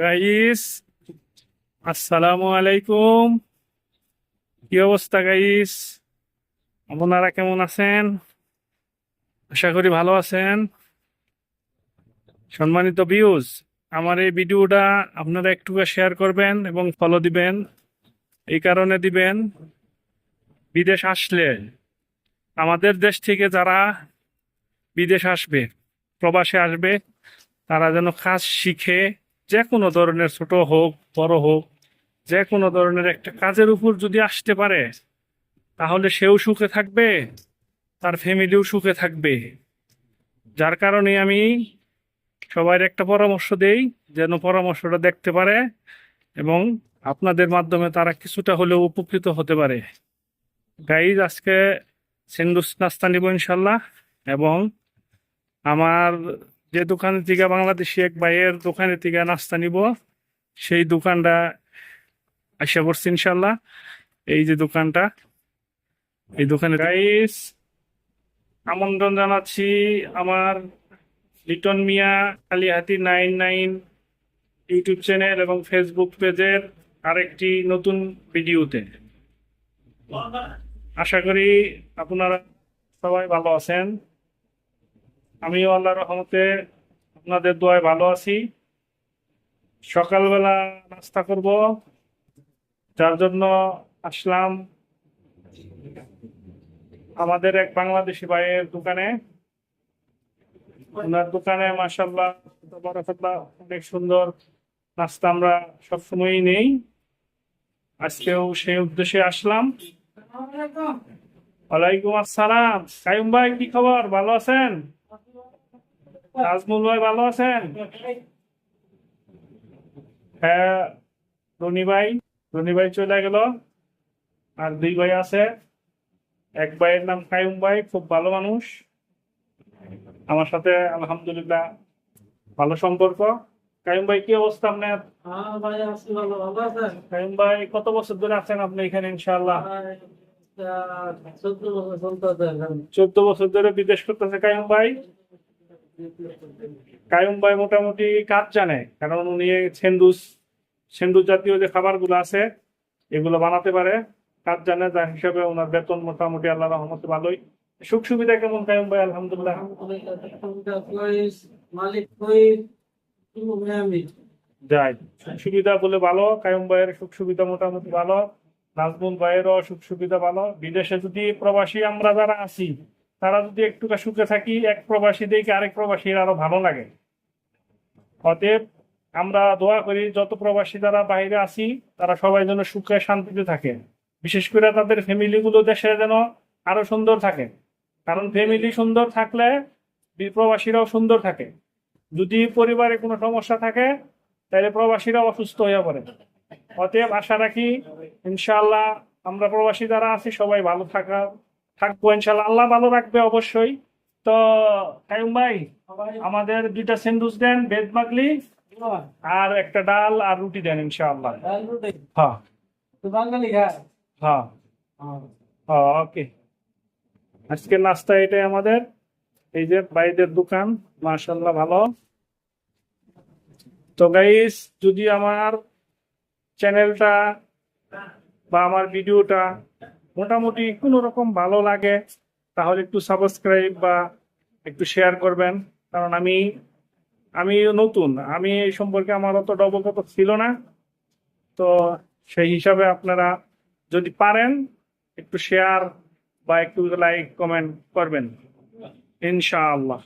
Guys আসসালামু আলাইকুম কি অবস্থা গাইস আপনারা কেমন আছেন? আশা করি ভালো আছেন। সম্মানিত ভিউজ আমার এই ভিডিওটা আপনারা একটু শেয়ার করবেন এবং ফলো দিবেন। এই কারণে দিবেন, বিদেশ আসলে আমাদের দেশ থেকে যারা বিদেশ আসবে, প্রবাসে আসবে, তারা যেন কাজ শিখে যে কোনো ধরনের ছোট হোক, বড় হোক যে কোনো ধরনের একটা কাজের উপর যদি আসতে পারে, তাহলে সেও সুখে থাকবে, তার ফ্যামিলিও সুখে থাকবে। যার কারণে আমি সবার একটা পরামর্শ দেই, যেন পরামর্শটা দেখতে পারে এবং আপনাদের মাধ্যমে তারা কিছুটা হলেও উপকৃত হতে পারে। গাইজ, আজকে সেন্ডুস নাস্তা নিব ইনশাল্লাহ এবং আমার যে দোকানের থেকে বাংলাদেশি এক ভাইয়ের দোকানের থেকে নাস্তা নিব সেই দোকানটা আসা পড়ছি ইনশাল্লাহ এই যে দোকানটা এই দোকানে গাইস আমন্ত্রণ জানাচ্ছি আমার Liton Mia Kalihati nine nine YouTube channel এবং ফেসবুক পেজের আরেকটি নতুন ভিডিওতে। আশা করি আপনারা সবাই ভালো আছেন। আমিও আল্লাহ রহমতে আপনাদের দোয়ায় ভালো আছি। সকালবেলা নাস্তা করব, যার জন্য আসলাম আমাদের এক বাংলাদেশি ভাইয়ের দোকানে। ওনার দোকানে মাসাল্লাহ অনেক সুন্দর নাস্তা আমরা সবসময়ই নেই। আজকেও সেই উদ্দেশ্যে আসলাম। ওয়ালাইকুম আসসালাম। কাইম ভাই, কি খবর? ভালো আছেন? নাজমুল ভাই ভালো আছেন? হ্যাঁ রনি ভাই রনি ভাই চলে গেল। আর দুই ভাই আছে। এক ভাইয়ের নাম কায়ুম ভাই খুব ভালো মানুষ। আমার সাথে আলহামদুলিল্লাহ ভালো সম্পর্ক। কায়ুম ভাই কি অবস্থা আপনার? হ্যাঁ ভাই কায়ুম কত বছর ধরে আছেন আপনি এখানে ইনশাল্লাহ চোদ্দ বছর ধরে বিদেশ করতেছে কায়ুম ভাই। কায়ুম ভাই মোটামুটি কাজ জানে, কারণ উনি সেন্দুস সেন্দুস জাতীয় যে খাবারগুলো আছে, এগুলো বানাতে পারে। কাজ জানে, যার হিসাবে ওনার বেতন মোটামুটি আল্লাহ রহমতে ভালোই। সুখ সুবিধা কেমন কায়ুম ভাই, আলহামদুলিল্লাহ? যাই সুখ সুবিধা বলে ভালো, কায়ুম ভাইয়ের সুখ সুবিধা মোটামুটি ভালো, নাজমুল ভাইয়েরও সুখ সুবিধা ভালো। বিদেশে যদি প্রবাসী আমরা যারা আছি তারা যদি একটুকা সুখে থাকি, এক প্রবাসী দেখে আরেক প্রবাসীর আরও ভালো লাগে। অতএব আমরা দোয়া করি, যত প্রবাসী যারা বাইরে আছি, তারা সবাই যেন সুখে, শান্তিতে থাকে। বিশেষ করে তাদের ফ্যামিলি গুলো দেশে যেন আরও সুন্দর থাকে। কারণ ফ্যামিলি সুন্দর থাকলে প্রবাসীরাও সুন্দর থাকে। যদি পরিবারে কোনো সমস্যা থাকে, তাহলে প্রবাসীরা অসুস্থ হয়ে পড়ে। অতএব আশা রাখি ইনশাল্লাহ আমরা প্রবাসী যারা আছি, সবাই ভালো থাকা থাকব ইনশাআল্লাহ আল্লাহ ভালো রাখবে অবশ্যই। তো কায়ুম ভাই আমাদের দুইটা সেন্ডুচ দেন বেদ মাগলি আর একটা ডাল আর রুটি দেন ইনশাআল্লাহ। হ্যাঁ। বাঙালি হ্যাঁ। হ্যাঁ ওকে। আজকে নাস্তা এটাই আমাদের। এই যে বাইদের দোকান মাশাল্লাহ ভালো। তো গাইস যদি আমার চ্যানেলটা বা আমার ভিডিওটা মোটামুটি কোনো রকম ভালো লাগে, তাহলে একটু সাবস্ক্রাইব বা একটু শেয়ার করবেন। কারণ আমি আমি নতুন, আমি এই সম্পর্কে আমার অত অবগত ছিল না। তো সেই হিসাবে আপনারা যদি পারেন, একটু শেয়ার বা একটু লাইক কমেন্ট করবেন, ইনশাআল্লাহ।